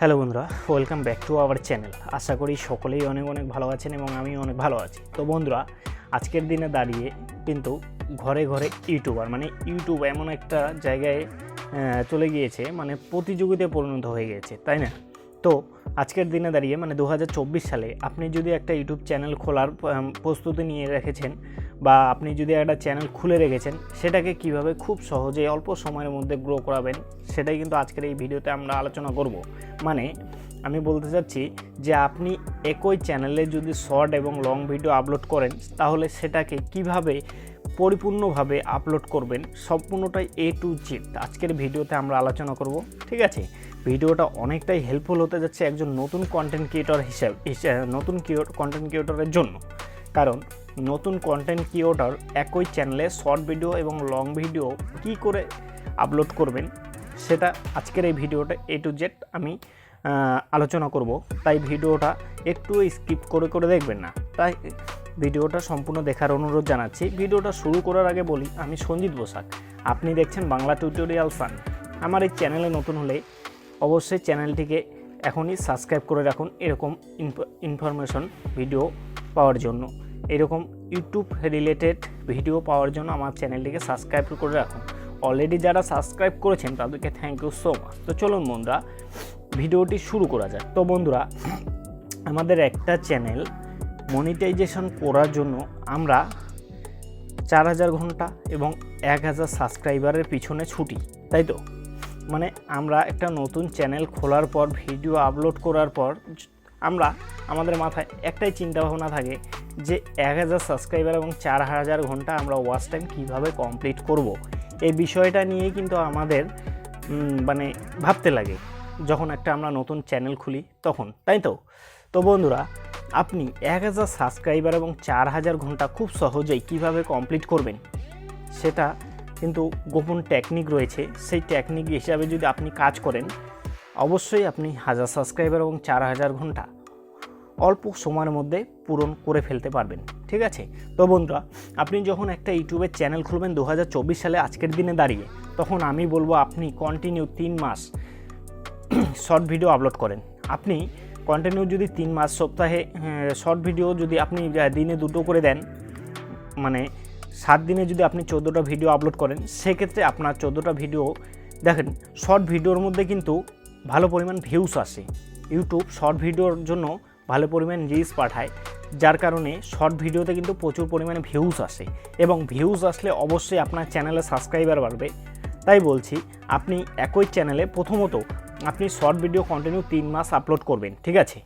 Hello বন্ধুরা welcome back to our channel আশা করি সকলেই অনেক অনেক ভালো আছেন এবং আমি অনেক ভালো আছি। তো বন্ধুরা, আজকের দিনে দাঁড়িয়ে কিন্তু ঘরে ঘরে ইউটিউবার মানে ইউটিউব এমন একটা জায়গায় চলে গিয়েছে মানে প্রতিযোগিতায় পরিণত হয়ে গেছে তাই না? তো আজকের দিনে দাঁড়িয়ে মানে দু হাজার চব্বিশ সালে আপনি যদি একটা ইউটিউব চ্যানেল খোলার প্রস্তুতি নিয়ে রেখেছেন বা আপনি যদি একটা চ্যানেল খুলে রেখেছেন, সেটাকে কীভাবে খুব সহজে অল্প সময়ের মধ্যে গ্রো করাবেন, সেটাই কিন্তু আজকের এই ভিডিওতে আমরা আলোচনা করব। মানে আমি বলতে চাচ্ছি যে আপনি একই চ্যানেলে যদি শর্ট এবং লং ভিডিও আপলোড করেন, তাহলে সেটাকে কীভাবে পরিপূর্ণভাবে আপলোড করবেন, সম্পূর্ণটাই এ টু জেড আজকের ভিডিওতে আমরা আলোচনা করব, ঠিক আছে? ভিডিওটা অনেকটাই হেল্পফুল হতে যাচ্ছে একজন নতুন কন্টেন্ট ক্রিয়েটর হিসাবে নতুন কন্টেন্ট ক্রিয়েটরের জন্য। কারণ নতুন কন্টেন্ট ক্রিয়েটর একই চ্যানেলে শর্ট ভিডিও এবং লং ভিডিও কি করে আপলোড করবেন, সেটা আজকের এই ভিডিওটা এ টু জেড আমি আলোচনা করব। তাই ভিডিওটা একটু স্কিপ করে করে দেখবেন না। তাই ভিডিওটা সম্পূর্ণ দেখার অনুরোধ জানাচ্ছি। ভিডিওটা শুরু করার আগে বলি, আমি সঞ্জিত বসাক। আপনি দেখছেন বাংলা টিউটোরিয়াল ফান আমার এই চ্যানেলে নতুন হলে অবশ্যই চ্যানেলটিকে এখনই সাবস্ক্রাইব করে রাখুন এরকম ইনফরমেশন ভিডিও পাওয়ার জন্য। এরকম ইউটিউব রিলেটেড ভিডিও পাওয়ার জন্য আমার চ্যানেলটিকে সাবস্ক্রাইব করে রাখুন। অলরেডি যারা সাবস্ক্রাইব করেছেন তাদেরকে থ্যাংক ইউ সো মাচ তো চলুন বন্ধুরা, ভিডিওটি শুরু করা যাক। তো বন্ধুরা, আমাদের একটা চ্যানেল মনিটাইজেশন করার জন্য আমরা চার হাজার ঘণ্টা এবং এক হাজার সাবস্ক্রাইবারের পিছনে ছুটি, তাই তো? মানে আমরা একটা নতুন চ্যানেল খোলার পর, ভিডিও আপলোড করার পর, আমরা, আমাদের মাথায় একটাই চিন্তা ভাবনা থাকে যে এক হাজার সাবস্ক্রাইবার এবং চার হাজার ঘণ্টা আমরা ওয়াচ টাইম কীভাবে কমপ্লিট করব। এই বিষয়টা নিয়ে কিন্তু আমাদের মানে ভাবতে লাগে যখন একটা আমরা নতুন চ্যানেল খুলি তখন, তাই তো তো বন্ধুরা, আপনি এক হাজার সাবস্ক্রাইবার এবং চার হাজার ঘণ্টা খুব সহজেই কীভাবে কমপ্লিট করবেন সেটা কিন্তু গোপন টেকনিক রয়েছে। সেই টেকনিক হিসাবে যদি আপনি কাজ করেন, অবশ্যই আপনি হাজার সাবস্ক্রাইবার এবং চার হাজার ঘণ্টা অল্প সময়ের মধ্যে পূরণ করে ফেলতে পারবেন। ঠিক আছে? তো বন্ধুরা, আপনি যখন একটা ইউটিউবের চ্যানেল খুলবেন দু হাজার চব্বিশ সালে আজকের দিনে দাঁড়িয়ে, তখন আমি বলব আপনি কন্টিনিউ তিন মাস শর্ট ভিডিও আপলোড করেন। আপনি কন্টিনিউ যদি তিন মাস সপ্তাহে শর্ট ভিডিও যদি আপনি দিনে দুটো করে দেন মানে সাত দিনে যদি আপনি চোদ্দোটা ভিডিও আপলোড করেন, সেক্ষেত্রে আপনার চোদ্দোটা ভিডিও দেখেন শর্ট ভিডিওর মধ্যে কিন্তু ভালো পরিমাণ ভিউস আসে। ইউটিউব শর্ট ভিডিওর জন্য ভালো পরিমাণ রিলস পাঠায়, যার কারণে শর্ট ভিডিওতে কিন্তু প্রচুর পরিমাণে ভিউস আসে এবং ভিউস আসলে অবশ্যই আপনার চ্যানেলে সাবস্ক্রাইবার বাড়বে। তাই বলছি, আপনি একই চ্যানেলে প্রথমত আপনি শর্ট ভিডিও কন্টিনিউ তিন মাস আপলোড করবেন, ঠিক আছে?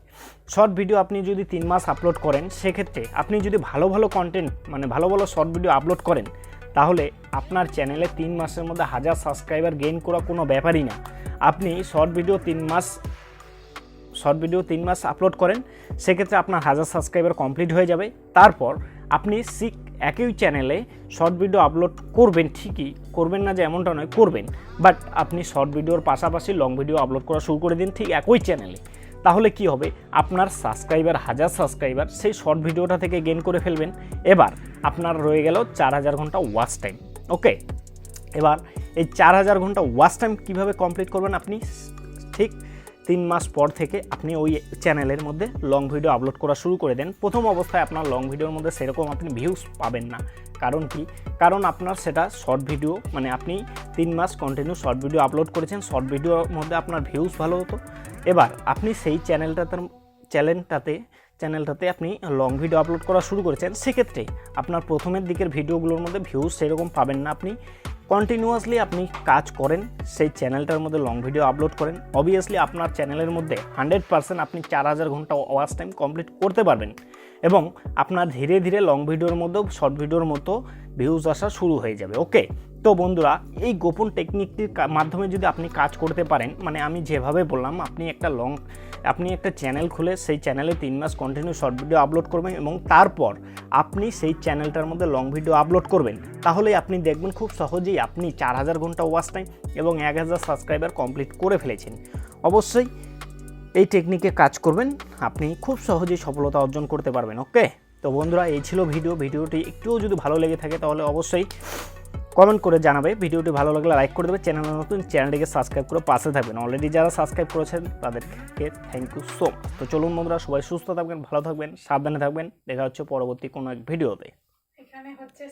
শর্ট ভিডিও আপনি যদি তিন মাস আপলোড করেন, সেক্ষেত্রে আপনি যদি ভালো ভালো কন্টেন্ট মানে ভালো ভালো শর্ট ভিডিও আপলোড করেন, তাহলে আপনার চ্যানেলে তিন মাসের মধ্যে হাজার সাবস্ক্রাইবার গেইন করা কোনো ব্যাপারই না। আপনি শর্ট ভিডিও তিন মাস শর্ট ভিডিও তিন মাস আপলোড করেন, সেক্ষেত্রে আপনার হাজার সাবস্ক্রাইবার কমপ্লিট হয়ে যাবে। তারপর আপনি সিক একই চ্যানেলে শর্ট ভিডিও আপলোড করবেন ঠিকই, করবেন না যে এমনটা নয়, করবেন। বাট আপনি শর্ট ভিডিওর পাশাপাশি লং ভিডিও আপলোড করা শুরু করে দিন ঠিক একই চ্যানেলে তাহলে কি হবে? আপনার সাবস্ক্রাইবার হাজার সাবস্ক্রাইবার সেই শর্ট ভিডিওটা থেকে গেন করে ফেলবেন। এবার আপনার রয়ে গেল চার হাজার ঘণ্টা ওয়াচ টাইম ওকে এবার এই চার হাজার ঘণ্টা ওয়াচ টাইম কীভাবে কমপ্লিট করবেন আপনি? ঠিক তিন মাস পর থেকে আপনি ওই চ্যানেলের মধ্যে লং ভিডিও আপলোড করা শুরু করে দেন। প্রথম অবস্থায় আপনার লং ভিডিওর মধ্যে সেরকম আপনি ভিউজ পাবেন না। কারণ কি? কারণ আপনার সেটা শর্ট ভিডিও মানে আপনি তিন মাস কন্টিনিউ শর্ট ভিডিও আপলোড করেছেন শর্ট ভিডিওর মধ্যে আপনার ভিউজ ভালো হতো। এবার আপনি সেই চ্যানেলটাতে চ্যানেলটাতে চ্যানেলটাতে আপনি লং ভিডিও আপলোড করা শুরু করেছেন, সেক্ষেত্রে আপনার প্রথমের দিকের ভিডিওগুলোর মধ্যে ভিউজ সেরকম পাবেন না আপনি। কন্টিনিউয়াসলি আপনি কাজ করেন, সেই চ্যানেলটার মধ্যে লং ভিডিও আপলোড করেন অবভিয়াসলি আপনার চ্যানেলের মধ্যে হান্ড্রেড পার্সেন্ট আপনি চার হাজার ঘণ্টা ওয়াচ টাইম কমপ্লিট করতে পারবেন এবং আপনার ধীরে ধীরে লং ভিডিওর মধ্যেও শর্ট ভিডিওর মতো ভিউজ আসা শুরু হয়ে যাবে ওকে তো বন্ধুরা, এই গোপন টেকনিকটির মাধ্যমে যদি আপনি কাজ করতে পারেন মানে আমি যেভাবে বললাম, আপনি একটা লং আপনি একটা চ্যানেল খুলে সেই চ্যানেলে তিন মাস কন্টিনিউ শর্ট ভিডিও আপলোড করবেন এবং তারপর আপনি সেই চ্যানেলটার মধ্যে লং ভিডিও আপলোড করবেন। তাহলেই আপনি দেখবেন খুব সহজেই আপনি চার হাজার ঘণ্টা ওয়াচ টাইম এবং এক হাজার সাবস্ক্রাইবার কমপ্লিট করে ফেলেছেন। অবশ্যই এই টেকনিকে কাজ করবেন, আপনি খুব সহজেই সফলতা অর্জন করতে পারবেন ওকে তো বন্ধুরা, এই ছিল ভিডিও। ভিডিওটি একটুও যদি ভালো লেগে থাকে, তাহলে অবশ্যই কমেন্ট করে জানাবে। ভিডিওটি ভালো লাগলে লাইক করে দেবে। চ্যানেল নতুন, চ্যানেলটিকে সাবস্ক্রাইব করে পাশে থাকবেন। অলরেডি যারা সাবস্ক্রাইব করেছেন, তাদেরকে থ্যাংক ইউ সো মাচ তো চলুন বন্ধুরা, সবাই সুস্থ থাকবেন, ভালো থাকবেন, সাবধানে থাকবেন। দেখা হচ্ছে পরবর্তী কোনো এক ভিডিওতে। এখানে হচ্ছে